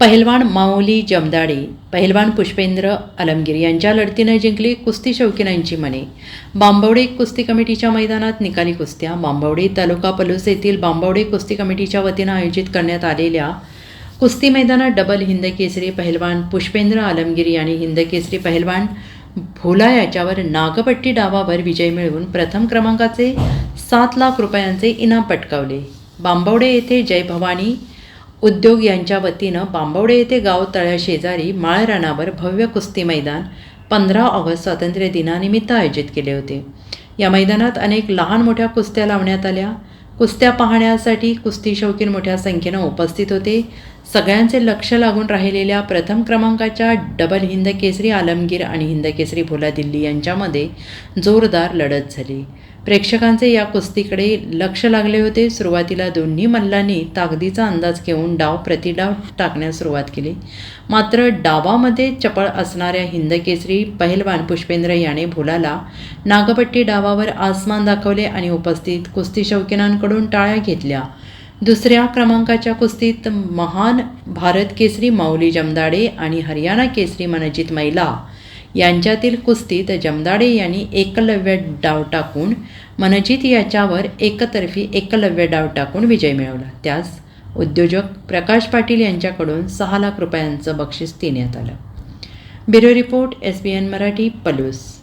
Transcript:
पहिलवान माऊली जमदाडे पहिलवान पुष्पेंद्र अलमगीर यांच्या लढतीनं जिंकली कुस्ती शौकीनांची मने. बांबवडे कुस्ती कमिटीच्या मैदानात निकाली कुस्त्या. बांबवडे तालुका पलूस येथील बांबवडे कुस्ती कमिटीच्या वतीनं आयोजित करण्यात आलेल्या कुस्ती मैदानात डबल हिंद केसरी पहिलवान पुष्पेंद्र आलमगीर यांनी हिंद केसरी पहिलवान भोला याच्यावर नागपट्टी डावावर विजय मिळवून प्रथम क्रमांकाचे सात लाख रुपयांचे इनाम पटकावले. बांबवडे येथे जय भवानी उद्योग यांच्या वतीनं बांबवडे येथे गाव तळ्याशेजारी माळरानावर भव्य कुस्ती मैदान पंधरा ऑगस्ट स्वातंत्र्य दिनानिमित्त आयोजित केले होते. या मैदानात अनेक लहान मोठ्या कुस्त्या लावण्यात आल्या. कुस्त्या पाहण्यासाठी कुस्ती शौकीन मोठ्या संख्येनं उपस्थित होते. सगळ्यांचे लक्ष लागून राहिलेल्या प्रथम क्रमांकाच्या डबल हिंद केसरी आलमगीर आणि हिंद केसरी भोला दिल्ली यांच्यामध्ये जोरदार लढत झाली. प्रेक्षकांचे या कुस्तीकडे लक्ष लागले होते. सुरुवातीला दोन्ही मल्लांनी ताकदीचा अंदाज घेऊन डाव प्रतिडाव टाकण्यास सुरुवात केली. मात्र डावामध्ये चपळ असणाऱ्या हिंदकेसरी पहिलवान पुष्पेंद्र याने भोलाला नागपट्टी डावावर आसमान दाखवले आणि उपस्थित कुस्ती शौकीनांकडून टाळ्या घेतल्या. दुसऱ्या क्रमांकाच्या कुस्तीत महान भारत केसरी माऊली जमदाडे आणि हरियाणा केसरी मनजित मैला यांच्यातील कुस्तीत जमदाडे यांनी एकलव्य डाव टाकून मनजित याच्यावर एकतर्फी एकलव्य डाव टाकून विजय मिळवला. त्यास उद्योजक प्रकाश पाटील यांच्याकडून सहा लाख रुपयांचं बक्षीस देण्यात आलं. Bureau report S B N Marathi Palus.